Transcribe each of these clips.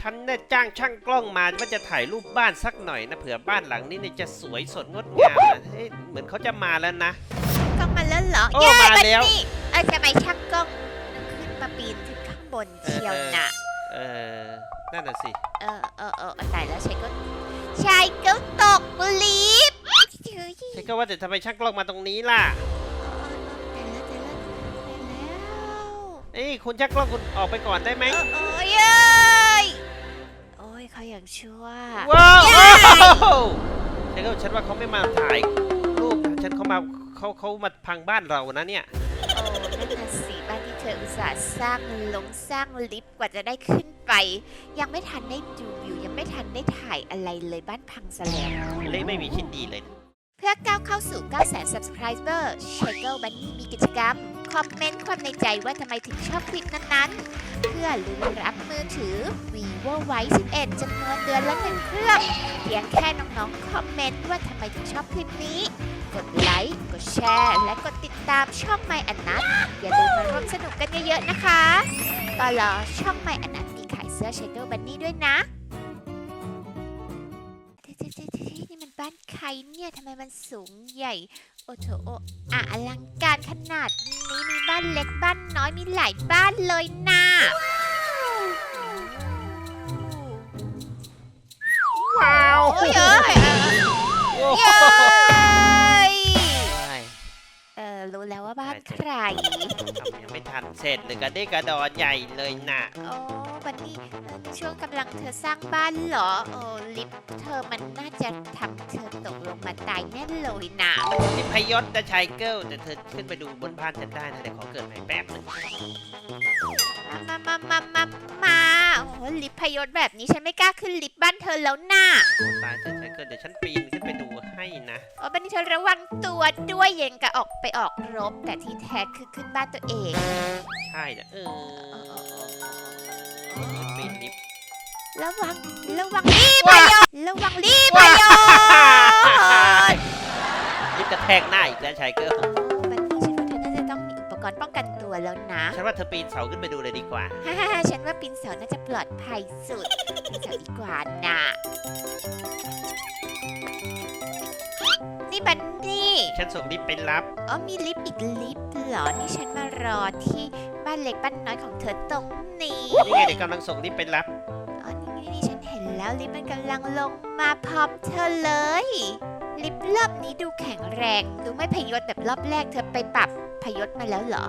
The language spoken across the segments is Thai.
ฉันเนี่ยจ้างช่างกล้องมาว่าจะถ่ายรูปบ้านสักหน่อยนะเผื่อบ้านหลังนี้เนี่ยจะสวยสดงดงามนะเฮ้ยเหมือนเขาจะมาแล้วนะ กล้องมาแล้วเหรอโอ้เย้มาบันแล้วนี่เออทำไมช่างกล้องขึ้นมาปีนถึงข้างบนเชียวน่ะ เออนั่นน่ะสิ เออเออเออเอาตายแล้วชายก็ชายก็ตกลิฟต์เฮ้ยฉันก็ว่าแต่ทำไมช่างกล้องมาตรงนี้ล่ะตายแล้วตายแล้วตายแล้วเอ้ยคุณช่างกล้องคุณออกไปก่อนได้ไหม เออโอ้ยเอ้ยโอ้ยเขาอย่างชั่ว ว้าวเย้ฉันก็ฉันว่าเขาไม่มาถ่ายรูปฉันเขามาเขาเขามาพังบ้านเรานะเนี่ย โอ้นั่นน่ะสิบ้านที่เธออุตส่าห์สร้างลงสร้างลิฟต์กว่าจะได้ขึ้นไป ยังไม่ทันได้ดูวิวยังไม่ทันได้ถ่ายอะไรเลยบ้านพังซะแล้ว เละไม่มีชิ้นดีเลยนะเพื่อก้าวเข้าสู่ 900,000 subscriber s h a g e Bunny มีกิจกรรม คอมเมนต์ความในใจว่าทำไมถึงชอบคลิปนั้นๆ เพื่อลุ้นรับมือถือ vivo y 11จำนวนเดือนละหนึ่งเครื่องเพียงแค่น้องๆ คอมเมนต์ว่าทำไมถึงชอบคลิปนี้ กดไลค์ กดแชร์ และกดติดตามช่อง My อันนัทอย่าลืมมาร่วมสนุกกันเยอะๆนะคะตอลอช่อง My อันนัทมีขายเสื้อ s h a g e Bunny ด้วยนะนี่มันบ้านใครเนี่ยทำไมมันสูงใหญ่ โอโถโออะอลังการขนาดนี้มีบ้านเล็กบ้านน้อยมีหลายบ้านเลยนะว้าว โอ้ยเอ้ยโอ้เย้ย รู้แล้วว่าบ้านใคร ทำยังไม่ทันเสร็จเลยกระเด้กระดอนใหญ่เลยนะโอ้บันนี่เออในช่วงกำลังเธอสร้างบ้านเหรอ โอ้ลิฟต์เธอมันน่าจะทำเธอตกลงมาตายแน่เลยนะนี่พยศนะชายเกิลแต่เธอขึ้นไปดูบนบ้านฉันได้นะเดี๋ยวขอเกิดใหม่แป๊บหนึงมามามามามามาโอ้โหลิฟต์พยศแบบนี้ฉันไม่กล้าขึ้นลิฟต์บ้านเธอแล้วน่ะโอ้ตายเธอชายเกิลเดี๋ยวฉันปีนขึ้นไปดู ให้นะโอ้บันนี่เธอระวังตัวด้วยเย็นกะออกไปออกรบ แต่ที่แท้คือขึ้นบ้านตัวเองใช่นะเออปีนลิฟต์ระวังระวังรีบพยศระวังรีบพยศลิฟต์กระแทกหน้าอีกแล้วชายเกิลบันนี่ฉันว่าเธอน่าจะต้องมีอุปกรณ์ป้องกันตัวแล้วนะ ฉันว่าเธอปีนเสาขึ้นไปดูเลยดีกว่าฮ่าฮ่าฮ่าฉันว่าปีนเสาน่าจะปลอดภัยสุดปีนเสาดีกว่านะ ฉันส่งลิฟต์ไปรับ อ๋อมีลิฟต์อีกลิฟต์เหรอ นี่ฉันมารอที่บ้านเล็กบ้านน้อยของเธอตรงนี้ นี่ไงเดี๋ยวกำลังส่งลิฟต์ไปรับ อ๋อนี่นี่นี่ฉันเห็นแล้วลิฟต์มันกำลังลงมาพร้อมเธอเลย ลิฟต์รอบนี้ดูแข็งแรง ดูไม่พยศแบบรอบแรกเธอไปปรับพยศมาแล้วเหรอ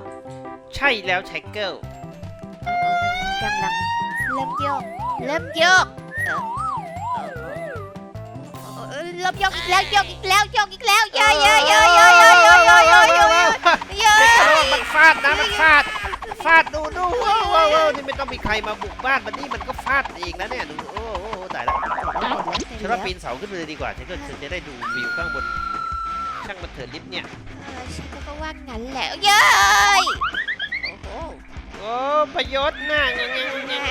ใช่แล้วชายเกิลอ๋อมันกำลังเริ่มโยก เริ่มโยกเออเออ เออเออเริ่มโยกอีกแล้วโยกอีกแล้วโยกอีกแล้วเยอะเยอะเยอะเยอะเยอะเยอะเยอะเยอะเยอะเยอะเยอะมันฟาดนะมันฟาดฟาดดูดูว้าวว้าวนี่ไม่ต้องมีใครมาบุกบ้านมันนี่มันก็ฟาดเองนะเนี่ยดูโอ้โหตายแล้วฉันว่าปีนเสาขึ้นไปเลยดีกว่าฉันก็จะได้ดูวิวข้างบนช่างมันเถิดลิฟต์เนี่ยฉันก็ว่างั้นแหละเย้ยโอ้โหโอ้ประยชน์น่าเงี้ยเงี้ย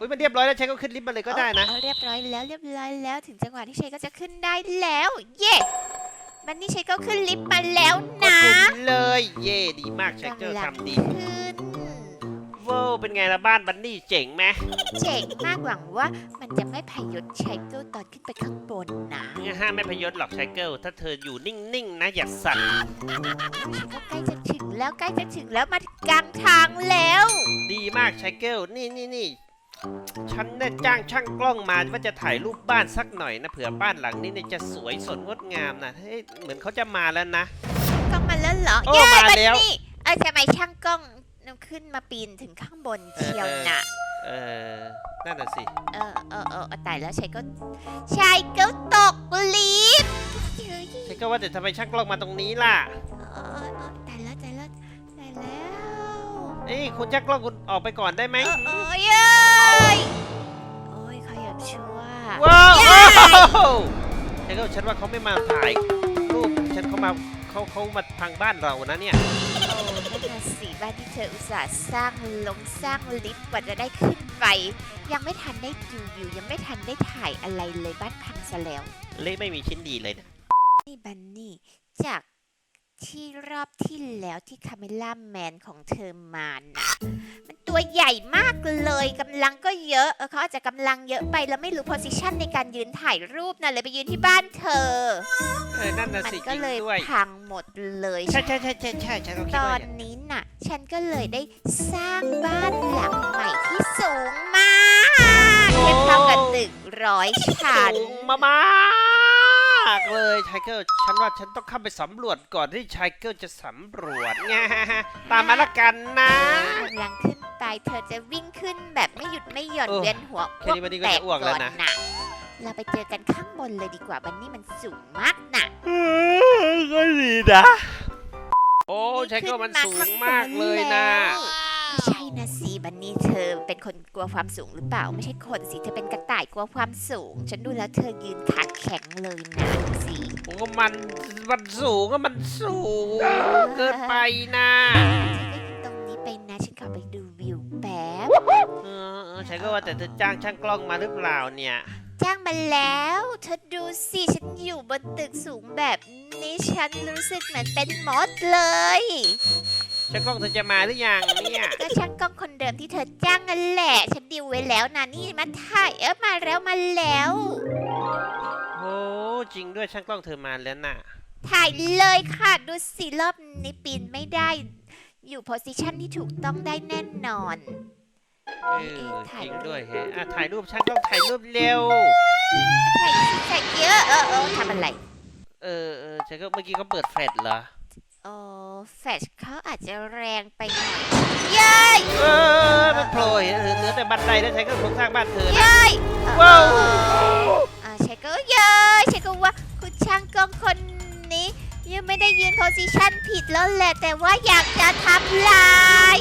อุ้ยมันเรียบร้อยแล้วฉันก็ขึ้นลิฟต์มาเลยก็ได้นะเอาเรียบร้อยแล้วเรียบร้อยแล้วถึงจังหวะที่เชยก็จะขึ้นได้แล้ว เย่มันนี่เชยก็ขึ้นลิฟต์มาแล้วกดนะปุ่มเลยเย่ดีมากชายเกิลทำดีขึ้นโว้วเป็นไงล่ะบ้านบันนี่เจ๋งไหมเจ๋งมากหวังว่ามันจะไม่พยศใช้เกิลตอนขึ้นไปข้างบนนะห้ามไม่พยศหรอกชายเกิลถ้าเธออยู่นิ่งๆนะอย่าสั่นฉันก็ใกล้จะถึงแล้วใกล้จะถึงแล้วมาถึงกลางทางแล้ว ดีมากชายเกิลนี่นี่นี่ ฉันเนี่ยจ้างช่างกล้องมาว่าจะถ่ายรูปบ้านสักหน่อยนะเผื่อบ้านหลังนี้เนี่ยจะสวยสดงดงามนะเฮ้ยเหมือนเขาจะมาแล้วนะ กล้องมาแล้วเหรอโอ้เย้มาบันแล้ว นี่เออทำไมช่างกล้องขึ้นมาปีนถึงข้างบนเชียวน่ะ เออนั่นน่ะสิ เออเออเออเอาตายแล้วชายก็ชายก็ตกลิฟต์เฮ้ยฉันก็ว่าแต่ทำไมช่างกล้องมาตรงนี้ล่ะ เออเออตายแล้วตายแล้วตายแล้ว เอ้ยคุณช่างกล้องคุณออกไปก่อนได้ไหมเออเออเย้ยโอ้ยเขาอยากชั่วว้าวเย้ว้าวฉันก็ฉันว่าเขาไม่มาถ่ายรูปฉันเขามาเขาเขามาพังบ้านเรานะเนี่ยโอ้นั่นน่ะสิบ้านที่เธออุตส่าห์สร้างลงสร้างลิฟต์กว่าจะได้ขึ้นไป ยังไม่ทันได้ดูวิวยังไม่ทันได้ถ่ายอะไรเลยบ้านพังซะแล้ว เละไม่มีชิ้นดีเลยนะ นี่บันนี่จาก ที่รอบที่แล้วที่คาเมล่าแมนของเธอมานะมันตัวใหญ่มากเลยกำลังก็เยอะเออเขาอาจจะกำลังเยอะไปแล้วไม่รู้โพสิชันในการยืนถ่ายรูปนะเลยไปยืนที่บ้านเธอ เออนั่นน่ะมันสิจก็ริงเลยด้วย พังหมดเลยใช่ใช่ใช่ใช่ใช่ฉันก็คิตดอว่านอย่างนี้น่ะ ฉันก็เลยได้สร้างบ้านหลังใหม่ที่สูงมากเทียบเท่ากับตึกร้อยชั้น สูงมาก ๆเลยชายเกิลฉันว่าฉันต้องเข้าไปสำรวจก่อนที่ชายเกิลจะสำรวจไงตามมาละกันนะกำลังขึ้นไปเธอจะวิ่งขึ้นแบบไม่หยุดไม่หย่อนเออเวียนหัวแค่นี้วันนี้ก็จะอ้วกแล้วนะก่อเราไปเจอกันข้างบนเลยดีกว่าบันนี่มันสูงมากน่ะก็ดีนะ โอ้ชายเกิลมันสูงมากเลยนะ ไม่ใช่นะสิบันนี่เธอเป็นคนกลัวความสูงหรือเปล่า ไม่ใช่คนสิเธอเป็นกระต่ายกลัวความสูง ฉันดูแล้วเธอยืนขาแข็งเลยนะดูสิโอ้มันมันสูงอะมันสูงเกินไปนะตรงนี้ไปนะ ฉันขอไปดูวิวแป๊บเออเออชายเกิลว่าแต่เธอจ้างช่างกล้องมาหรือเปล่าเนี่ย จ้างมาแล้วเธอดูสิฉันอยู่บนตึกสูงแบบนี้ฉันรู้สึกเหมือนเป็นมดเลย ช่างกล้องเธอจะมาหรือยังเนี่ยก็ช่างกล้องคนเดิมที่เธอจ้างนั่นแหละ ฉันดิวไว้แล้วนะนี่มาถ่ายเออมาแล้วมาแล้วโอ้จริงด้วยช่างกล้องเธอมาแล้วน่ะ ถ่ายเลยค่ะดูสิรอบนี้ปีนไม่ได้ อยู่โพสิชันที่ถูกต้องได้แน่นอนเออจริงด้วยแฮะอะถ่ายรูปช่างกล้องถ่ายรูปเร็วถ่ายสิถ่ายเยอะเออเออทำอะไร เออเออช่างกล้องเมื่อกี้เขาเปิดแฟลชเหรอ โอ้แฟชเขาอาจจะแรงไปหน่อยเย้ยเออมันโผล่เห็นเหลือแต่บันไดแล้วช่างกล้องโครงสร้างบ้านเธอนะ เย้ยว้าวอ่าเชคก็เย้ยเชคก็ว่าคุณช่างกล้องคนนี้ ยังไม่ได้ยืนโพสิชันผิดแล้วแหละ แต่ว่าอยากจะทำลาย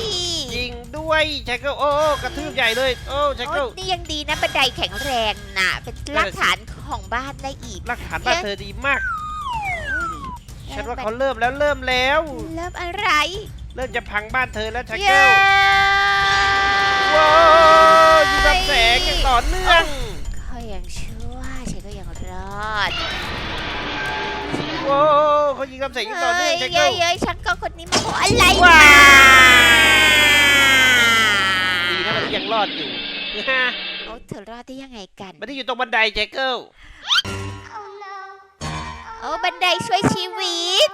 จริงด้วยช่างกล้องโอ้กระทืบใหญ่เลยโอ้ช่างกโอ้ล้ยองนี่ยังดีนะบันไดแข็งแรงน่ะเป็นรากฐานของบ้านได้อีก หลักฐานบ้านเธอดีมากอุ้ย ฉันว่าเขาเริ่มแล้วเริ่มแล้ว เริ่มอะไร เริ่มจะพังบ้านเธอแล้วช่างเย้กล้องว้าวยิงลำแสงอย่างต่อเนื่องเขายังชั่วฉันก็ยังรอดว้าวเขายิงลำแสงอย่างต่อเนื่องเฮ้ช่ายงกล้เย้อยงเย้ยฉันก็คนนี้มันโอ้อะไรว้านะดีนะมันยังรอดอยู่โอ้เธอรอดได้ยังไงกันมันที่อยู่ตรงบันไดแจ็คเกิลโอ้ บันไดช่วยชีวิต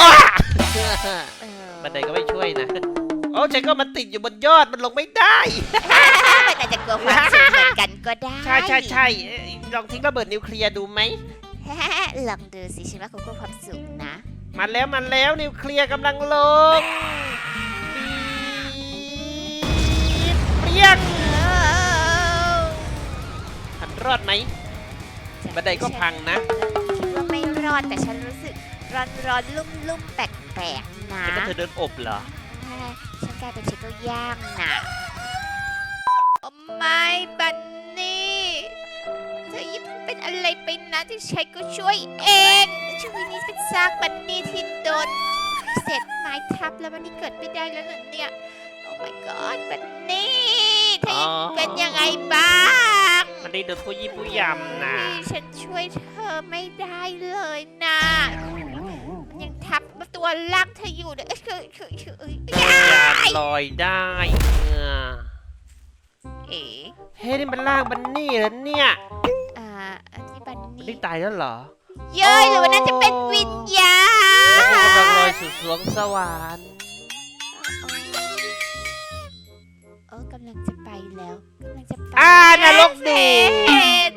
อ้าเออบันไดก็ไม่ช่วยนะโอ้แจ็คเกิลมันติดอยู่บนยอดมันลงไม่ได้ มันอาจจะกลัวความสูงเหมือนกันก็ได้ ใช่ใช่ใช่เอ้ยลองทิ้งระเบิดนิวเคลียร์ดูไหม ลองดูสิฉันว่าเขากลัวความสูงนะ มาแล้วมันแล้วนิวเคลียร์กำลังลงเปรี้ยงทันรอดไหมบันไดก็พังนะคิดว่าไม่ รอดแต่ฉันรู้สึกร้อนร้อนลุ่มลุ่มๆแปลกแปลกๆนะแล้วก็เธอเดินอบเหรอฉันกลายเป็นชิคเก้ย่างนะโอ้ไม่บันนี่เธอยิ่งเป็นอะไรไปนะที่ใช้ก็ช่วยเองช่วยนี้เป็นซากบันนี่ที่โดนเศษไม้ทับแล้วบันนี่เกิดไม่ได้แล้วเหรอเนี่ยโอ้ my god บันนี่เธอยังเป็นยังไงบ้าง มันได้โดนผู้ยี่ผู้ยำนะฉันช่วยเธอไม่ได้เลยนะมันยังทับตัวล่างเธออยู่เลยเอ้ยคือคือคือเอ้ยเธออย่าลอยได้เออเอ๋เฮ้ยนี่มันล่างบันนี่เหรอเนี่ยอ่าอันนี้บันมันนี่ได้ตายแล้วเหรอ เย้ยหรือว่าน่าจะเป็นวิญญาณกำลังลอยสู่สวงสวรรค์ เออกำลังจะไป แล้วกำลังจะไปอ่านรกดูเห็น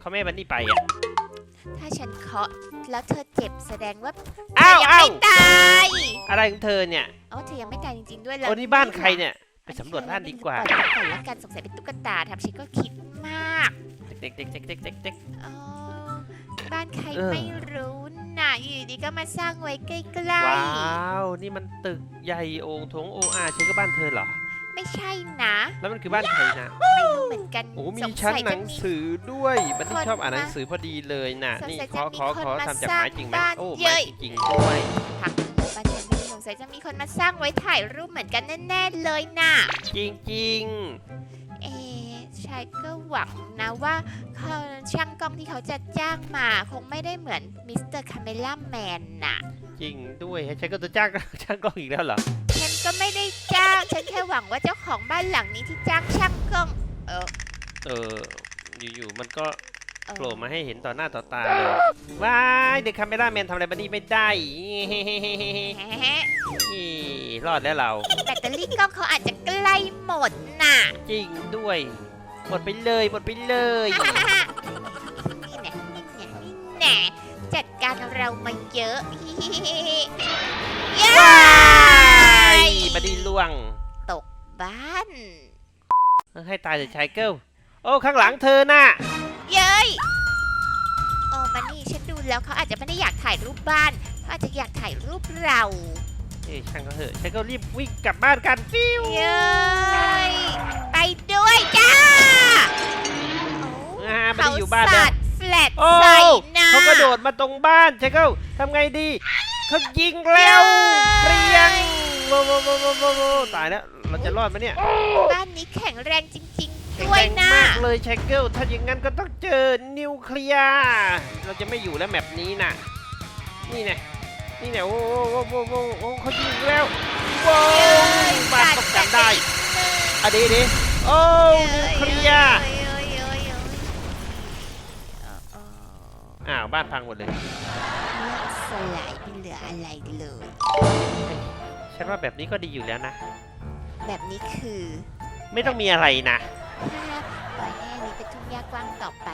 เขาไม่ให้บันนี่ไปอะ ถ้าฉันเคาะแล้วเธอเจ็บแสดงว่าเธอ้าวอยังอ้าวไม่ตายอะไรของเธอเนี่ยอ๋อเธอยังไม่ตายจริงๆด้วยโอ้นี่บ้านใครเนี่ย ไปสำรวจบ้านดีกว่าก่อนก่อนแล้วกันสงสัยเป็นตุ๊กตาทำฉันก็คิดมากเด็กเด็กเด็กเด็กเด็กเด็กอ๋อบ้านใครเออ ไม่รู้น่ะอยู่ดีก็มาสร้างไว้ใกล้ว้าว นี่มันตึกใหญ่โองถงโออาใช่ก็บ้านเธอเหรอๆ ไม่ใช่นะแล้วมันคือบ้านใครนะไม่รู้เหมือนกันโอ้มีสงชั้นสัยหนัจะงมีสือด้วยบันนี่คนชอบอ่านหนังมาสือพอดีเลยน่ะสงสัยนี่จะขอมีขอคนขอมาทำจากสร้างไม้จริงไหมบ้านโอ้เย้ไม้ยจริงๆด้วยพังบ้านฉันไม่ลงงสัยจะมีคนมาสร้างไว้ถ่ายรูปเหมือนกันแน่ๆเลยน่ะจริงเอ๊ะชายก็หวังนะว่าเขาช่างกล้องที่เขาจะจ้างมาคงไม่ได้เหมือนมิสเตอร์คาเมล่าแมนน่ะๆจริงด้วยฉันก็จะจ้างจ้างกล้องอีกแล้วเหรอฉัน ก็ไม่ได้จ้าง ฉันแค่หวังว่าเจ้าของบ้านหลังนี้ที่จ้างช่างกล้อง เออเออ อยู่ๆ มันก็เออโผล่มาให้เห็นต่อหน้าต่อตาเลย ว้ายเด็กคาเมล่าแมนทำอะไรบันนี่ไม่ได้แฮะรอดแล้วเรา แบตเตอรี่กล้องเขาอาจจะใกล้หมดน่ะ จริงด้วย หมดไปเลย หมดไปเลย นี่แน่นี่แน่นี่แน่จัดการเรามาเยอะ เย้ว้าย บันนี่ล่วง ตกบ้าน ให้ตายเถอะชายเกิลโอ้ข้างหลังเธอน่ะ เย้ยโอ้มันนี่ฉันดูแล้วเขาอาจจะไม่ได้อยากถ่ายรูปบ้านเขาอาจจะอยากถ่ายรูปเราเอ้ยช่างเขาเถอะชายเกิลรีบวิ่งกลับบ้านกันฟิวเย้ยไปด้วยจ้าอ่าบันเขานี่อยู่บ้านแล้สัวดแฟลตโอ้ใส่หน้า เขากระโดดมาตรงบ้านชายเกิลทำไงดี เขายิงแล้วเปรียงโว้โว้โว้โว้โว้โว้ตายแล้วเราจะรอดไหมเนี่ยบ้านนี้แข็งแรงจริงๆแข็งด้วยแรงนะมากเลยชายเกิลถ้าอย่างนั้นก็ต้องเจอนิวเคลียร์เราจะไม่อยู่แล้วแมปนี้น่ะ นี่เนี่ยนี่เนี่ยโอ้โว้โว้โว้โว้เขายิงแล้วโว้วบ้านต้องกันได้อะดีดีโอ้นิวเคลียร์เอ้ยเอ้ยเอ้ยเอ้ยเอ้ยเอ้ยอ้าวบ้านพังหมดเลยเลือดสลายไม่เหลืออะไรเลย ฉันว่าแบบนี้ก็ดีอยู่แล้วนะ แบบนี้คือไม่ต้องมีอะไรนะถ้าปล่อยให้อันนี้เป็นทุ่งหญ้ากว้างต่อไป